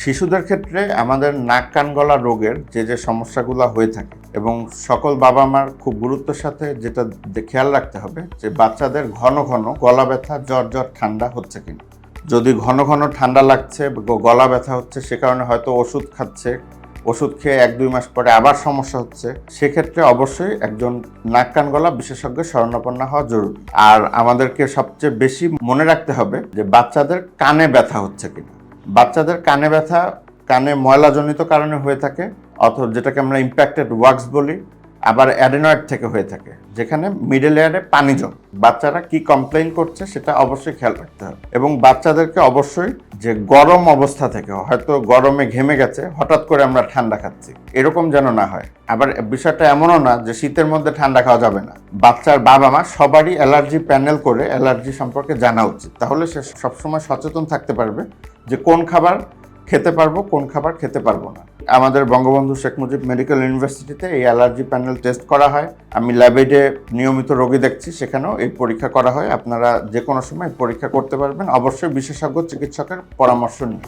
শিশুদের ক্ষেত্রে আমাদের নাক কান গলা রোগের যে যে সমস্যাগুলো হয়ে থাকে এবং সকল বাবা মার খুব গুরুত্বের সাথে যেটা খেয়াল রাখতে হবে যে বাচ্চাদের ঘন ঘন গলা ব্যথা, জ্বর জ্বর, ঠান্ডা হচ্ছে কিনা। যদি ঘন ঘন ঠান্ডা লাগছে গলা ব্যথা হচ্ছে, সে কারণে হয়তো ওষুধ খাচ্ছে, ওষুধ খেয়ে এক দুই মাস পরে আবার সমস্যা হচ্ছে, সেক্ষেত্রে অবশ্যই একজন নাক কান গলা বিশেষজ্ঞ শরণাপন্ন হওয়া জরুরি। আর আমাদেরকে সবচেয়ে বেশি মনে রাখতে হবে যে বাচ্চাদের কানে ব্যথা হচ্ছে কিনা। বাচ্চাদের কানে ব্যথা, কানে ময়লাজনিত কারণে হয়ে থাকে, অথবা যেটাকে আমরা ইম্প্যাক্টেড ওয়াক্স বলি, আবার অ্যাডেনয়েড থেকে হয়ে থাকে, যেখানে মিডল এয়ারে পানি জম। বাচ্চারা কি কমপ্লেইন করছে সেটা অবশ্যই খেয়াল রাখতে হবে। এবং বাচ্চাদেরকে অবশ্যই যে গরম অবস্থা থেকে, হয়তো গরমে ঘেমে গেছে, হঠাৎ করে আমরা ঠান্ডা খাচ্ছি। এরকম যেন না হয়। আবার বিষয়টা এমনও না যে শীতের মধ্যে ঠান্ডা খাওয়া যাবে না। বাচ্চার বাবা মা সবারই অ্যালার্জি প্যানেল করে অ্যালার্জি সম্পর্কে জানা উচিত। তাহলে সে সবসময় সচেতন থাকতে পারবে। যে কোন খাবার খেতে পারব, কোন খাবার খেতে পারব না। আমাদের বঙ্গবন্ধু শেখ মুজিব মেডিকেল ইউনিভার্সিটিতে এই অ্যালার্জি প্যানেল টেস্ট করা হয়। আমি ল্যাবেডে নিয়মিত রোগী দেখছি, সেখানেও এই পরীক্ষা করা হয়। আপনারা যে কোনো সময় পরীক্ষা করতে পারবেন। অবশ্যই বিশেষজ্ঞ চিকিৎসকের পরামর্শ নিয়ে